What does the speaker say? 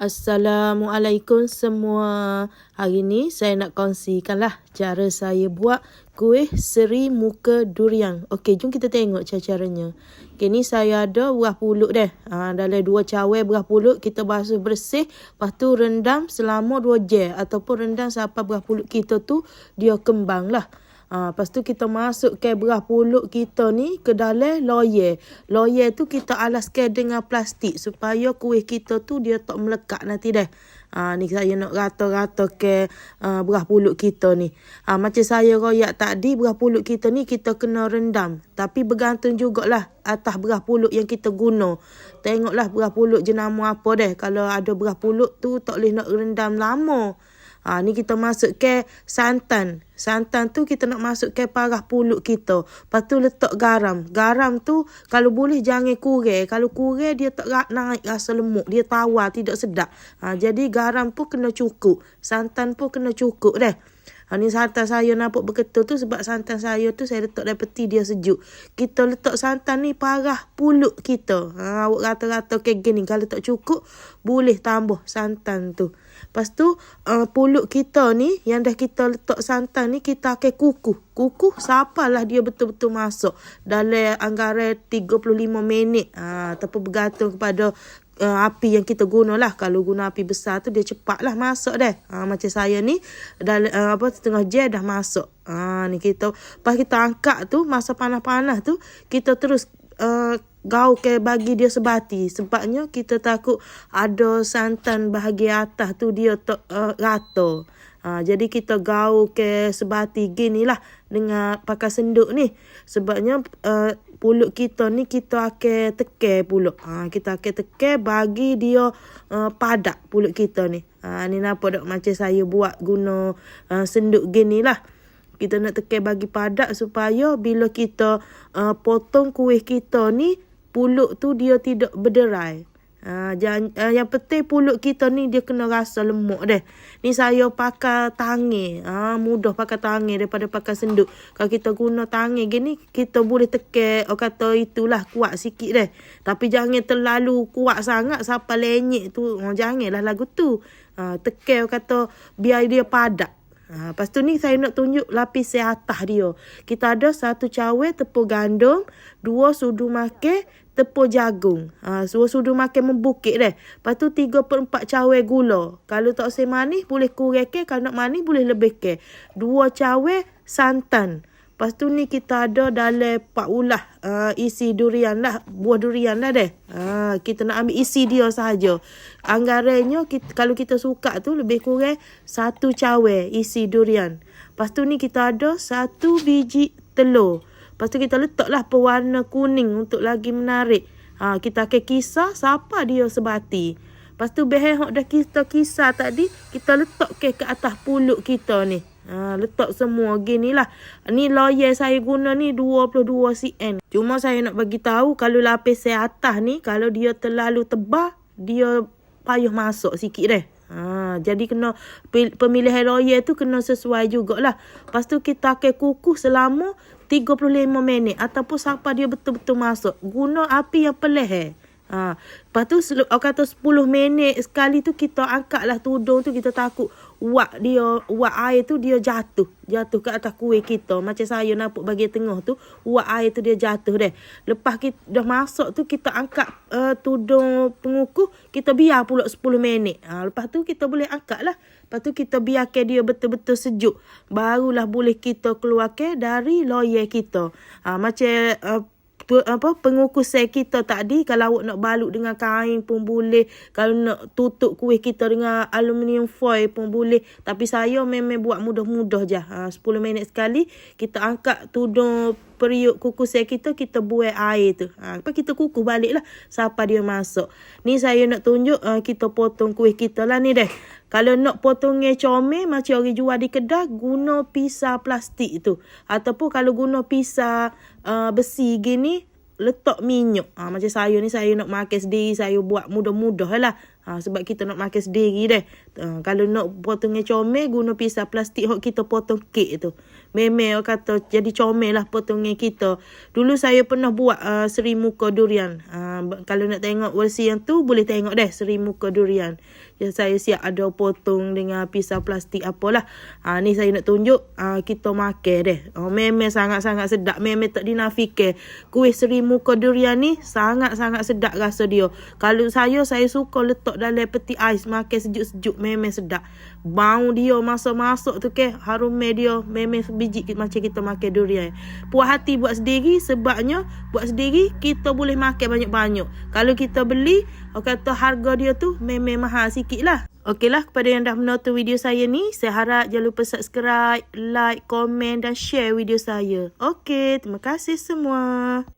Assalamualaikum semua. Hari ni saya nak kongsikanlah cara saya buat kuih seri muka durian. Okey, jom kita tengok cara-caranya. Okey, ni saya ada buah pulut deh. Ha, dalam dua cawe buah pulut kita basuh bersih, lepas tu rendam selama dua jam ataupun rendam sampai buah pulut kita tu dia kembang lah. Ha, lepas tu kita masuk ke berah pulut kita ni ke dalam loyer. Loyer tu kita alaskan dengan plastik supaya kuih kita tu dia tak melekat nanti dah. Ha, ni saya nak rata-rata ke uh, berah pulut kita ni. Ha, macam saya royak tadi, berah pulut kita ni kita kena rendam. Tapi bergantung jugalah atas berah pulut yang kita guna. Tengoklah berah pulut jenama apa dah. Kalau ada berah pulut tu tak boleh nak rendam lama. Ha, ni kita masuk ke santan. Santan tu kita nak masuk ke parah pulut kita. Lepas tu letak garam. Garam tu kalau boleh jangan kurang. Kalau kurang dia tak naik rasa lemuk. Dia tawar tidak sedap. Ha, jadi garam pun kena cukup. Santan pun kena cukup deh. Ha, ni santan saya nampak berketul tu sebab santan saya tu saya letak dalam peti dia sejuk. Kita letak santan ni parah pulut kita. Ha, awak rata-rata kayak gini. Kalau tak cukup, boleh tambah santan tu. Lepas tu, uh, pulut kita ni, yang dah kita letak santan ni, kita akan kukuh. Kukuh, sapalah dia betul-betul masuk. Dalam anggaran 35 minit. Ha, ataupun bergantung kepada uh, api yang kita guna lah. Kalau guna api besar tu dia cepat lah masuk dah. Uh, macam saya ni dalam uh, apa setengah jam dah masuk. Ah uh, ni kita pas kita angkat tu masa panas-panas tu kita terus uh, gau ke bagi dia sebati sebabnya kita takut ada santan bahagian atas tu dia tak uh, rata. Ha, jadi kita gau ke sebati gini lah dengan pakai senduk ni. Sebabnya uh, pulut kita ni kita akan teke pulut. Ha, kita akan teke bagi dia uh, padat pulut kita ni. Ha, ni nampak tak macam saya buat guna uh, senduk gini lah. Kita nak teke bagi padat supaya bila kita uh, potong kuih kita ni pulut tu dia tidak berderai. Ha, jangan, uh, yang penting pulut kita ni dia kena rasa lemuk deh. Ni saya pakai tangi. Ha, mudah pakai tangi daripada pakai senduk. Kalau kita guna tangi gini, kita boleh tekek. Oh kata itulah kuat sikit deh. Tapi jangan terlalu kuat sangat sampai lenyek tu. Oh, janganlah lagu tu. Ha, tekek kata biar dia padat. Ha, lepas tu ni saya nak tunjuk lapis atas dia. Kita ada satu cawe tepung gandum, dua sudu makan, tepung jagung. Ha, dua sudu makan membukit deh. Lepas tu tiga per empat cawe gula. Kalau tak usah manis boleh kurang ke. Kalau nak manis boleh lebih ke. Dua cawe santan. Lepas tu ni kita ada dalam pak ulah uh, isi durian lah. Buah durian lah deh. Uh, kita nak ambil isi dia sahaja. Anggarannya kita, kalau kita suka tu lebih kurang satu cawe isi durian. Lepas tu ni kita ada satu biji telur. Lepas tu kita letaklah pewarna kuning untuk lagi menarik. Ha, kita akan kisah siapa dia sebati. Lepas tu behel dah kita kisah tadi, kita letak ke ke atas pulut kita ni. Ha, letak semua gini lah. Ni loyer saya guna ni 22 cm. Cuma saya nak bagi tahu kalau lapis saya atas ni, kalau dia terlalu tebal, dia payah masuk sikit deh. Ha, jadi kena pemilihan loyer tu kena sesuai jugalah. Lepas tu kita akan kukuh selama 35 minit ataupun sampai dia betul-betul masuk. Guna api yang pelih eh. Ha. Lepas tu orang kata 10 minit sekali tu kita angkatlah tudung tu kita takut wak dia wak air tu dia jatuh. Jatuh ke atas kuih kita. Macam saya nampak bagian tengah tu wak air tu dia jatuh deh. Lepas kita dah masuk tu kita angkat uh, tudung pengukuh kita biar pula 10 minit. Ha. Lepas tu kita boleh angkat lah. Lepas tu kita biarkan dia betul-betul sejuk. Barulah boleh kita keluarkan dari loyer kita. Ha. Macam uh, apa pengukus sel kita tadi kalau awak nak balut dengan kain pun boleh. Kalau nak tutup kuih kita dengan aluminium foil pun boleh. Tapi saya memang buat mudah-mudah je. Ha, 10 minit sekali kita angkat tudung periuk kukus sel kita kita buat air tu ha, lepas kita kukus balik lah sampai dia masuk ni saya nak tunjuk uh, kita potong kuih kita lah ni deh kalau nak potongnya comel macam orang jual di kedai guna pisau plastik tu ataupun kalau guna pisau uh, besi gini letak minyak. Ha, macam saya ni saya nak makan sendiri saya buat mudah-mudah lah. Ha, sebab kita nak makan sendiri deh. Ha, kalau nak potongnya comel, guna pisau plastik hok kita potong kek tu. Memel kata jadi comel lah potongnya kita. Dulu saya pernah buat uh, seri muka durian. Ha, kalau nak tengok versi yang tu, boleh tengok deh seri muka durian. Ya, saya siap ada potong dengan pisau plastik apalah. Ha, ni saya nak tunjuk uh, kita makan deh. Oh, memel sangat-sangat sedap. Memel tak dinafikan. Kuih seri muka durian ni sangat-sangat sedap rasa dia. Kalau saya, saya suka letak dalam peti ais makan sejuk-sejuk memang sedap. Bau dia masuk-masuk tu ke harum dia memang biji macam kita makan durian. Puas hati buat sendiri sebabnya buat sendiri kita boleh makan banyak-banyak. Kalau kita beli orang kata harga dia tu memang mahal sikit lah. Okeylah kepada yang dah menonton video saya ni, saya harap jangan lupa subscribe, like, komen dan share video saya. Okey, terima kasih semua.